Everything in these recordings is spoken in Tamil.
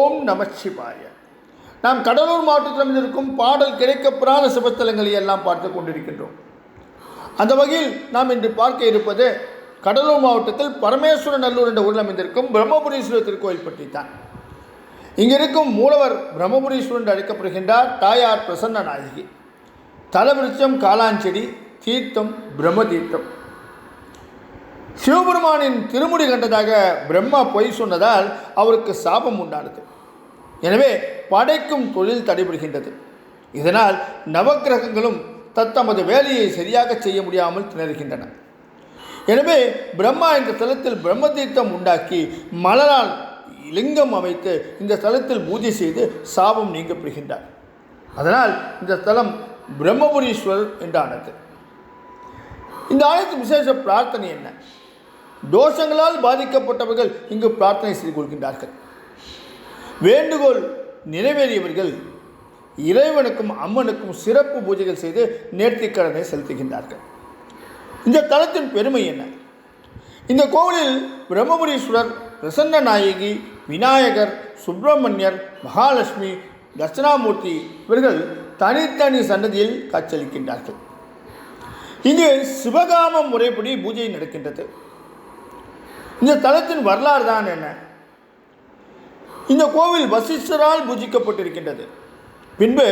ஓம் நமச்சிவாய நாம் கடலூர் மாவட்டத்தில் இருக்கும் பாடல் கிடைக்கப்பெறாத சிவத்தலங்களை எல்லாம் பார்த்து கொண்டிருக்கின்றோம். அந்த வகையில் நாம் இன்று பார்க்க இருப்பது கடலூர் மாவட்டத்தில் பரமேஸ்வர நல்லூர் என்ற ஊரில் அமைந்திருக்கும் பிரம்மபுரீஸ்வரர் திருக்கோயில் பற்றி தான் இங்கே இருக்கும் மூலவர் பிரம்மபுரீஸ்வரர் என்று அழைக்கப்படுகின்றார் தாயார் பிரசன்ன நாயகி தலவிருச்சம் காலாஞ்செடி தீர்த்தம் பிரம்ம தீர்த்தம் சிவபெருமானின் திருமுடி கண்டதாக பிரம்மா பொய் சொன்னதால் அவருக்கு சாபம் உண்டானது. எனவே படைக்கும் தொழில் தடைபடுகின்றது. இதனால் நவக்கிரகங்களும் தத்தமது வேலையை சரியாக செய்ய முடியாமல் திணறுகின்றன. எனவே பிரம்மா இந்த தலத்தில் பிரம்ம தீர்த்தம் உண்டாக்கி மலரால் லிங்கம் அமைத்து இந்த தலத்தில் பூஜை செய்து சாபம் நீங்கப்படுகின்றார் அதனால் இந்த தலம் பிரம்மபுரீஸ்வரர் என்றானது. இந்த ஆலயத்தின் விசேஷ பிரார்த்தனை என்ன? தோஷங்களால் பாதிக்கப்பட்டவர்கள் இங்கு பிரார்த்தனை செய்து கொள்கின்றார்கள். வேண்டுகோள் நிறைவேறியவர்கள் இறைவனுக்கும் அம்மனுக்கும் சிறப்பு பூஜைகள் செய்து நேர்த்திக்கடனை செலுத்துகின்றார்கள். இந்த தலத்தின் பெருமை என்ன? இந்த கோவிலில் பிரம்மபுரீஸ்வரர் பிரசன்ன நாயகி விநாயகர் சுப்பிரமணியர் மகாலட்சுமி தட்சிணாமூர்த்தி இவர்கள் தனித்தனி சன்னதியில் காட்சியளிக்கின்றார்கள். இங்கு சிவகாம முறைப்படி பூஜை நடக்கின்றது. இந்த தலத்தின் வரலாறு தான் என்ன? இந்த கோவில் வசிஷ்டரால் பூஜிக்கப்பட்டிருக்கின்றது. பின்பு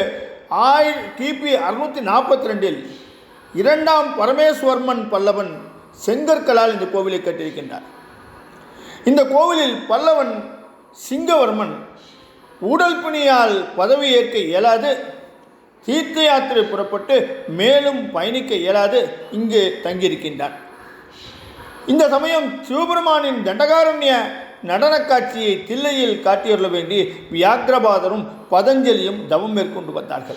ஆயிர கிபி அறுநூற்றி நாற்பத்தி ரெண்டில் இரண்டாம் பரமேஸ்வர்மன் பல்லவன் செங்கற்களால் இந்த கோவிலை கட்டியிருக்கின்றார். இந்த கோவிலில் பல்லவன் சிங்கவர்மன் உடல் பதவி ஏற்க இயலாது தீர்த்த யாத்திரை புறப்பட்டு மேலும் பயணிக்க இயலாது இங்கு தங்கியிருக்கின்றான் இந்த சமயம் சிவபெருமானின் தண்டகாரண்ய நடனக் காட்சியை தில்லையில் காட்டியுள்ள வேண்டி வியாக்கிரபாதரும் பதஞ்சலியும் தவம் மேற்கொண்டு வந்தார்கள்.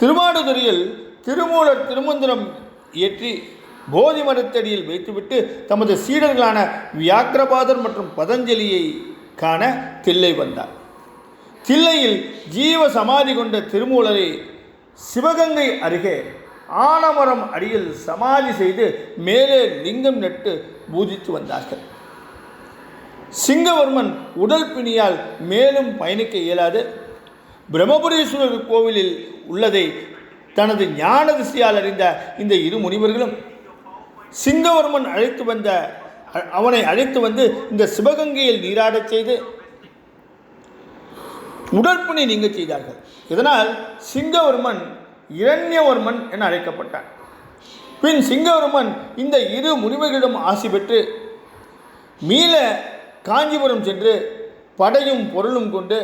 திருமாடுதுறையில் திருமூலர் திருமந்திரம் இயற்றி போதி மரத்தடியில் வைத்துவிட்டு தமது சீடர்களான வியாக்கிரபாதர் மற்றும் பதஞ்சலியை காண தில்லை வந்தார். தில்லையில் ஜீவ சமாதி கொண்ட திருமூலரை சிவகங்கை அருகே ஆனமரம் அடியில் சமாதி செய்து மேலே லிங்கம் நட்டு பூஜித்து வந்தார்கள். சிங்கவர்மன் உடல் பிணியால் மேலும் பயணிக்க இயலாது. பிரம்மபுரீஸ்வரர் கோவிலில் உள்ளதை தனது ஞான திசையால் அறிந்த இந்த இரு முனிவர்களும் சிங்கவர்மன் அழைத்து வந்த அவனை அழைத்து வந்து இந்த சிவகங்கையில் நீராடச் செய்து உடற்பணி நீங்க செய்தார்கள். இதனால் சிங்கவர்மன் இரண்யவர்மன் என அழைக்கப்பட்டான். பின் சிங்கவர்மன் இந்த இரு முனிவர்களிடம் ஆசி பெற்று மீள காஞ்சிபுரம் சென்று படையும் பொருளும் கொண்டு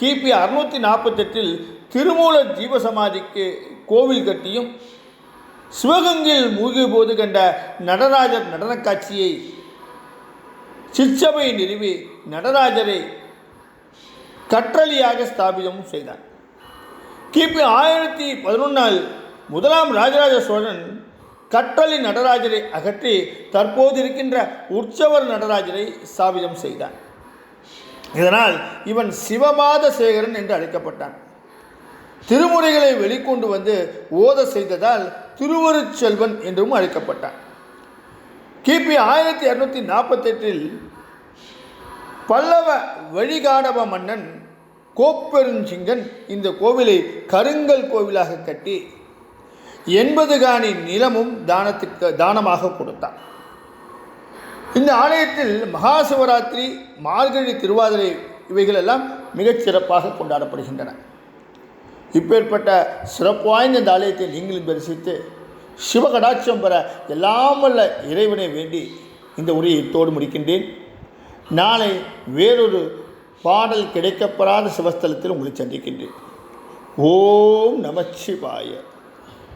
கிபி அறுநூற்றி நாற்பத்தெட்டில் திருமூல ஜீவசமாதிக்கு கோவில் கட்டியும் சிவகங்கையில் மூழ்கிய போது கண்ட நடராஜர் நடனக் காட்சியை சிற்சபை நிறுவி நடராஜரை கற்றலியாக ஸ்தாபிதமும் செய்தார் கிபி ஆயிரத்தி பதினொன்றால் முதலாம் ராஜராஜ சோழன் கற்றலி நடராஜரை அகற்றி தற்போது இருக்கின்ற உற்சவர் நடராஜரை ஸ்தாபிதம் செய்தான் இதனால் இவன் சிவமாத சேகரன் என்று அழைக்கப்பட்டான். திருமுறைகளை வெளிக்கொண்டு வந்து ஓத செய்ததால் திருவருட்செல்வன் என்றும் அழைக்கப்பட்டான். கிபி ஆயிரத்தி இரநூத்தி நாற்பத்தெட்டில் பல்லவ வழிகாடவ மன்னன் கோப்பெருஞ்சிங்கன் இந்த கோவிலை கருங்கல் கோவிலாக கட்டி எண்பது காணி நிலமும் தானத்துக்கு தானமாக கொடுத்தான். இந்த ஆலயத்தில் மகா சிவராத்திரி மார்கழி திருவாதிரை இவைகளெல்லாம் மிகச் சிறப்பாக கொண்டாடப்படுகின்றன. இப்பேற்பட்ட சிறப்பு வாய்ந்த இந்த ஆலயத்தை நீங்களும் தரிசித்து சிவகடாட்சம் பெற எல்லாம் வல்ல இறைவனை வேண்டி இந்த உரையை இத்தோடு முடிக்கின்றேன். நாளை வேறொரு பாடல் கிடைக்கப்பெறாத சிவஸ்தலத்தில் உங்களை சந்திக்கின்றேன். ஓம் நமச்சிவாய